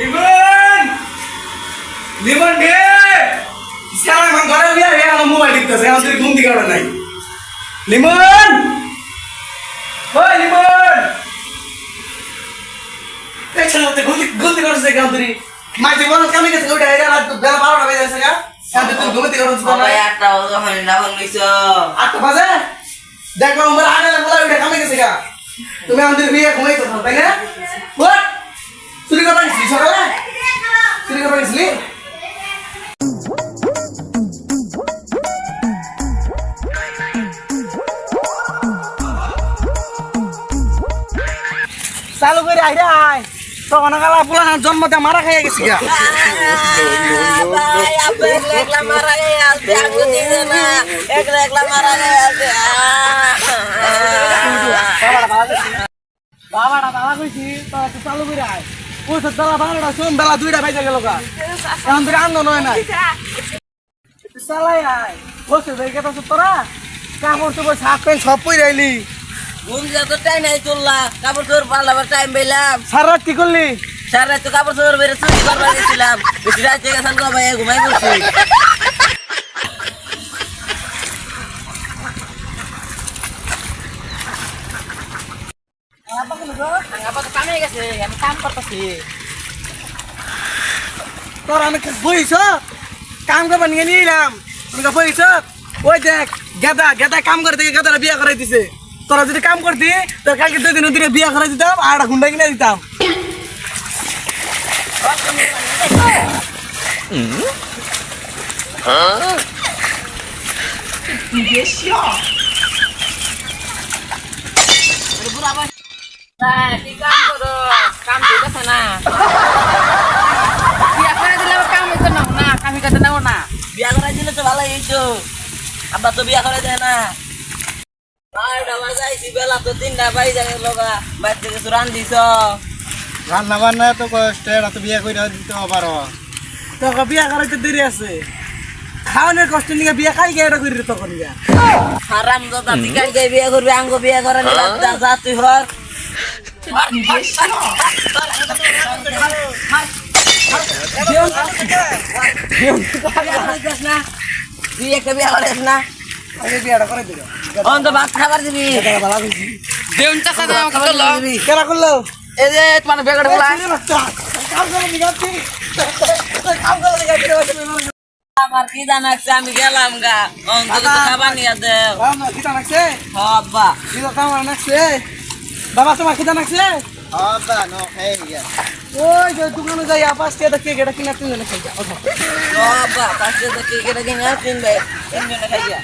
লিমন! লিমন রে! সারা মান ঘরে বিয়া হে আমার মোবাইল টিপতেছে আমাদের ঘুম থেকে নাই। লিমন! ওই লিমন! এই ছেলে ঘুম ঘুম থেকে ওঠে কেন তুই? মাঝে বল কামে গেছে? ওটা এরা রাত বেলা বারোটা বেজে আছে গা। কেন তুই ঘুম থেকে ওঠে সবাই আটটা বাজে হয় না বলছ আটটা বাজে? দেখো আমার আগে বলা ওটা কামে গেছে গা? তুমি আমাদের বিয়ে ঘুমাইতো তাই না? চালু করে আইরে আয়। তখন কালা পোলা জন্মতে মারা খাইয়া গেছি গা। না বাবাটা দাদা কইছি, তোরা চালু করে আয়। ওষুধ বেলা বারোটা শোন বেলা দুইটা বাইজা গেল গা। এখন ধরে আনন্দ নয় নাই। চালাই আয়। ওষুধ হয়ে গেছে তোরা। কাপড় চোপড় শাক প্যান্ট সব পই রাইলি ঘুম যত টাইম নাই কাপড় চোর পাল্লাবার টাইম পেলাম সারা রাত কি করলি? সারা রাত তো কাপড় চোর বেড়ে চুরি করবার গেছিলাম। বেশি রাত ঘুমাই বলছি। তোর আমি বইছ? কাম করবার নিয়ে নিয়ে এলাম বইছ? ওই দেখ গেদা গেদা কাম করে থেকে গেদারা বিয়া করাই দিছে। তোরা যদি কাম করতি তোর কালকে দুই দিন দিনে বিয়া করাই দিতাম আর একটা গুন্ডা কিনে দিতাম। কাম করো আছে না বিয়া করে দিলে কাম হইতো না না কামি করতে নেব না বিয়া দিলে তো হইতো। আব্বা তো বিয়া করে দেয় না। বাজাইছি বেলা তো তিনটা যাবে লগা বাইর থেকে তো রান দিছ রান্না বান্না তো কষ্ট এরা তো বিয়ে করে দিতে পারো তোকে বিয়া করাইতে দেরি আছে খাওয়ানোর কষ্ট নিয়ে বিয়া খাই গিয়ে এটা করি তখন গিয়া হারাম দাদা টিকার গিয়ে বিয়ে করবি আঙ্গ বিয়ে করে যা তুই হর তুই একটা বিয়ে করিস না ভাত খাবার দিবি। দেউন চাষা করল কেরা করল? এই যে তোমার বেগড় বলা। আমার কি জানাচ্ছে আমি গেলাম গা। অন্ত তো খাবার নিয়ে দেও। বাবা খিদা লাগছে হব্বা খিদা কাম আবা নো খাই গিয়া ওই যে দোকানে যাই পাঁচ টাকা কেক এটা কিনা তিনজনে খাই যা হব্বা পাঁচটা তো কি কেটে কিনে তিনবে তিনজনে খাইয়া